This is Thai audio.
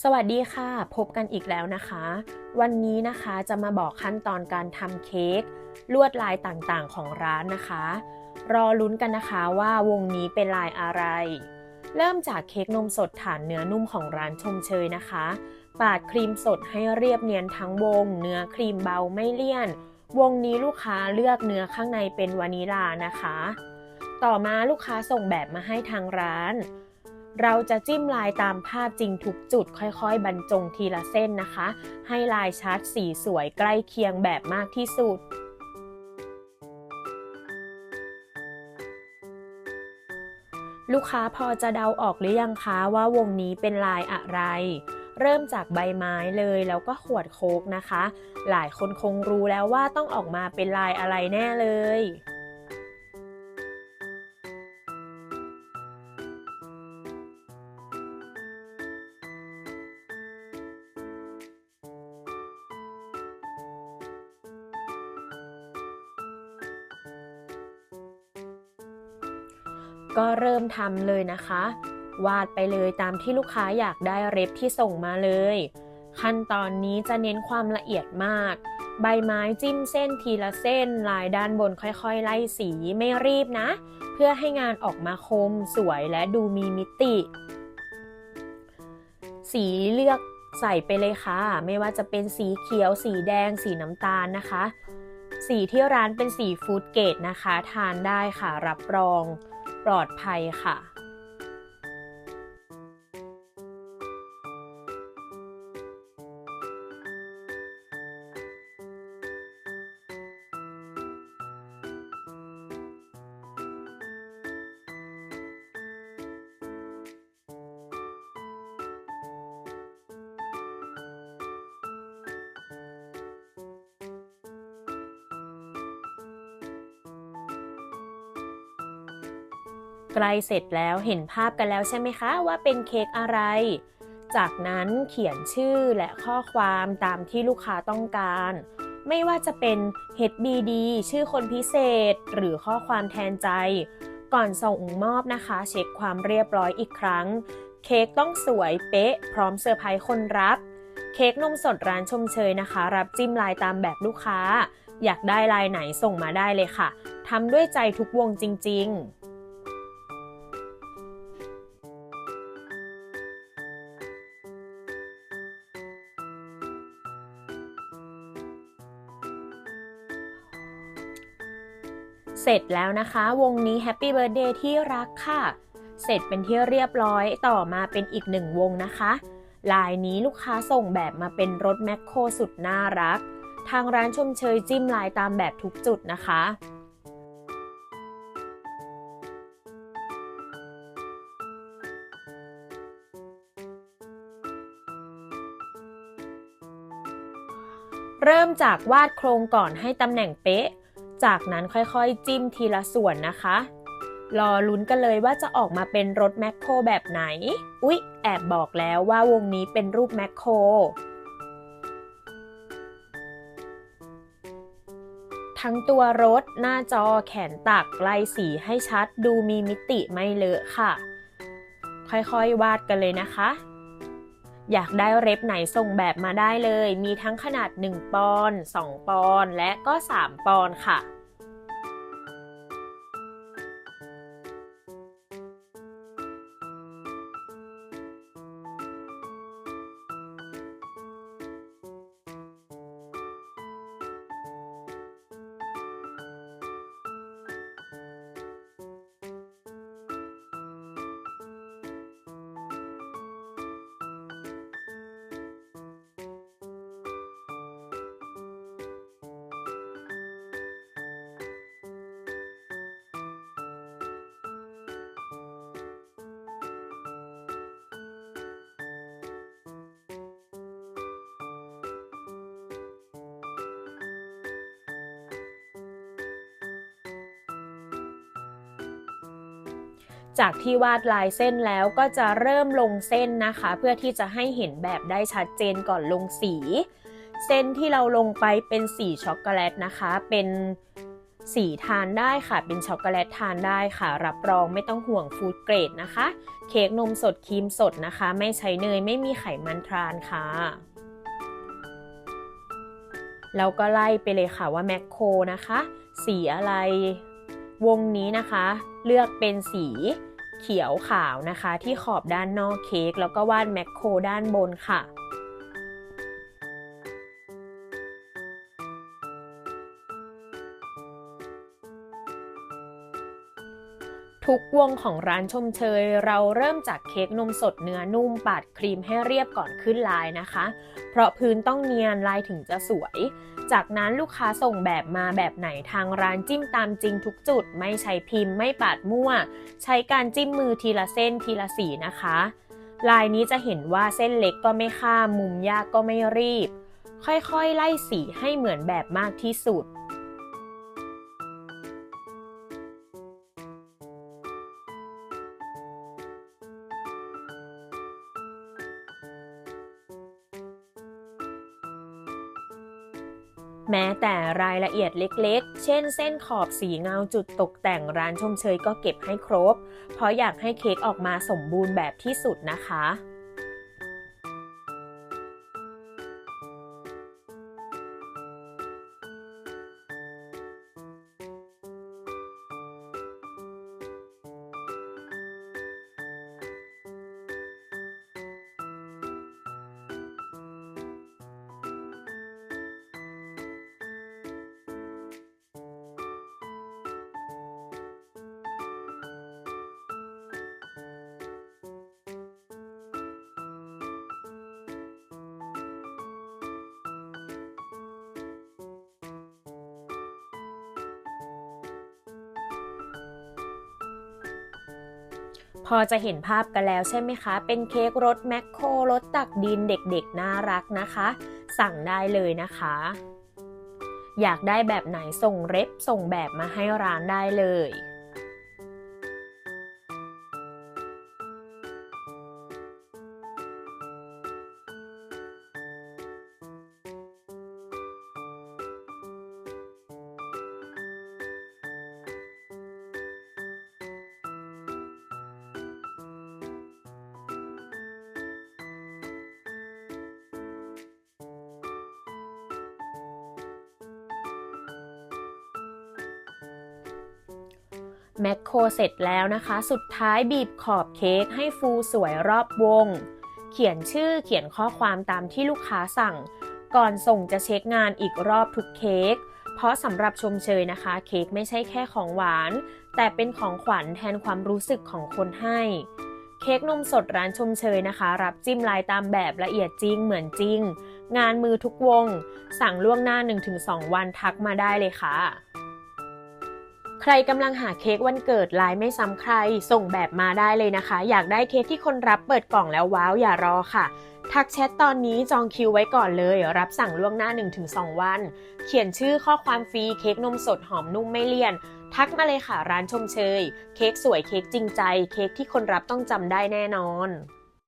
สวัสดีค่ะ พบกันอีกแล้วนะคะ วันนี้นะคะจะมาบอกขั้นตอนการทำเค้กลวดลายต่างๆของร้านนะคะ รอลุ้นกันนะคะว่าวงนี้เป็นลายอะไร เริ่มจากเค้กนมสดฐานเนื้อนุ่มของร้านชมเชยนะคะ ปาดครีมสดให้เรียบเนียนทั้งวง เนื้อครีมเบาไม่เลี่ยน วงนี้ลูกค้าเลือกเนื้อข้างในเป็นวานิลานะคะ ต่อมาลูกค้าส่งแบบมาให้ทางร้าน เราจะจิ้มลายตามภาพจริงทุกจุดค่อยๆ บรรจงทีละเส้นนะคะ ให้ลายชัดสีสวยใกล้เคียงแบบมากที่สุดลูกค้าพอจะเดาออกหรือยังคะว่าวงนี้เป็นลายอะไร เริ่มจากใบไม้เลยแล้วก็ขวดโค้กนะคะ หลายคนคงรู้แล้วว่าต้องออกมาเป็นลายอะไรแน่เลย ก็เริ่มทำเลยนะคะ วาดไปเลยตามที่ลูกค้าอยากได้เร็บที่ส่งมาเลย ขั้นตอนนี้จะเน้นความละเอียดมาก ใบไม้จิ้มเส้นทีละเส้น ลายด้านบนค่อยๆ ไล่สีไม่รีบนะ เพื่อให้งานออกมาคม สวยและดูมีมิติ สีเลือกใส่ไปเลยค่ะ ไม่ว่าจะเป็นสีเขียว สีแดง สีน้ำตาลนะคะ สีที่ร้านเป็นสีฟู้ดเกรดนะคะ ทานได้ค่ะรับรอง ปลอดภัยค่ะ ใกล้เสร็จแล้วเห็นภาพกันแล้วใช่ไหมคะว่าเป็นเค้กอะไร จากนั้นเขียนชื่อและข้อความตามที่ลูกค้าต้องการ ไม่ว่าจะเป็น HBD ชื่อคนพิเศษ หรือข้อความแทนใจ ก่อนส่งมอบนะคะ เช็คความเรียบร้อยอีกครั้ง เค้กต้องสวยเป๊ะ พร้อมเซอร์ไพรส์คนรับ เค้กนมสดร้านชมเชยนะคะ รับจิ้มลายตามแบบลูกค้า อยากได้ลายไหนส่งมาได้เลยค่ะทำด้วยใจทุกวงจริง ๆ เสร็จแล้วนะคะ วงนี้ Happy Birthday ที่รักค่ะ เสร็จเป็นที่เรียบร้อยต่อมาเป็นอีกหนึ่งวงนะคะ ลายนี้ลูกค้าส่งแบบมาเป็นรถแมคโครสุดน่ารัก ทางร้านชมเชยจิ้มลายตามแบบทุกจุดนะคะเริ่มจากวาดโครงก่อนให้ตำแหน่งเป๊ะ จากนั้นค่อยๆจิ้มทีละส่วนนะคะ รอลุ้นกันเลยว่าจะออกมาเป็นรถแมคโครแบบไหน อุ๊ย แอบบอกแล้วว่าวงนี้เป็นรูปแมคโครทั้งตัวรถหน้าจอแขนตักไล่สีให้ชัดดูมีมิติไม่เลอะค่ะ ค่อยๆวาดกันเลยนะคะ อยากได้เร็บไหนส่งแบบมาได้เลย มีทั้งขนาด 1 ปอนด์2ปอนด์และก็ 3 ปอนด์ค่ะ จากที่วาดลายเส้นแล้วก็จะเริ่มลงเส้นนะคะ เพื่อที่จะให้เห็นแบบได้ชัดเจนก่อนลงสี เส้นที่เราลงไปเป็นสีช็อกโกแลตนะคะ เป็นสีทานได้ค่ะ เป็นช็อกโกแลตทานได้ค่ะ รับรองไม่ต้องห่วงฟู้ดเกรดนะคะ เค้กนมสดครีมสดนะคะ ไม่ใช้เนยไม่มีไขมันทรานค่ะแล้วก็ไล่ไปเลยค่ะว่าแมคโครนะคะ สีอะไร วงนี้นะคะ เลือกเป็นสีเขียวขาวนะคะ ที่ขอบด้านนอกเค้กแล้วก็วาดแมคโครด้านบนค่ะ ทุกวงของร้านชมเชย เราเริ่มจากเค้กนมสดเนื้อนุ่มปาดครีมให้เรียบก่อนขึ้นลายนะคะ เพราะพื้นต้องเนียนลายถึงจะสวย จากนั้นลูกค้าส่งแบบมาแบบไหนทางร้านจิ้มตามจริงทุกจุด ไม่ใช้พิมพ์ไม่ปาดมั่ว ใช้การจิ้มมือทีละเส้นทีละสีนะคะ ลายนี้จะเห็นว่าเส้นเล็กก็ไม่ข้ามมุมยากก็ไม่รีบ ค่อยๆ ไล่สีให้เหมือนแบบมากที่สุด แม้แต่รายละเอียดเล็กๆ เช่นเส้นขอบสีเงาจุดตกแต่งร้านชมเชยก็เก็บให้ครบ เพราะอยากให้เค้กออกมาสมบูรณ์แบบที่สุดนะคะ พอจะเห็นภาพกันแล้วใช่ไหมคะ เป็นเค้กรสแมคโครรสตักดินเด็กๆ น่ารักนะคะ สั่งได้เลยนะคะ อยากได้แบบไหนส่งเร็บส่งแบบมาให้ร้านได้เลย แมคโครเสร็จแล้วนะคะ สุดท้ายบีบขอบเค้กให้ฟูสวยรอบวง เขียนชื่อเขียนข้อความตามที่ลูกค้าสั่ง ก่อนส่งจะเช็คงานอีกรอบทุกเค้กเพราะสำหรับชมเชยนะคะ เค้กไม่ใช่แค่ของหวาน แต่เป็นของขวัญแทนความรู้สึกของคนให้ เค้กนมสดร้านชมเชยนะคะ รับจิ้มลายตามแบบละเอียดจริงเหมือนจริง งานมือทุกวง สั่งล่วงหน้า 1-2 วันทักมาได้เลยค่ะ ใครกำลังหาเค้กวันเกิดลายไม่ซ้ำใคร ส่งแบบมาได้เลยนะคะ อยากได้เค้กที่คนรับเปิดกล่องแล้วว้าวอย่ารอค่ะ ทักแชทตอนนี้จองคิวไว้ก่อนเลย รับสั่งล่วงหน้า 1-2 วัน เขียนชื่อข้อความฟรีเค้กนมสดหอมนุ่มไม่เลี่ยน ทักมาเลยค่ะร้านชมเชย เค้กสวยเค้กจริงใจ เค้กที่คนรับต้องจำได้แน่นอน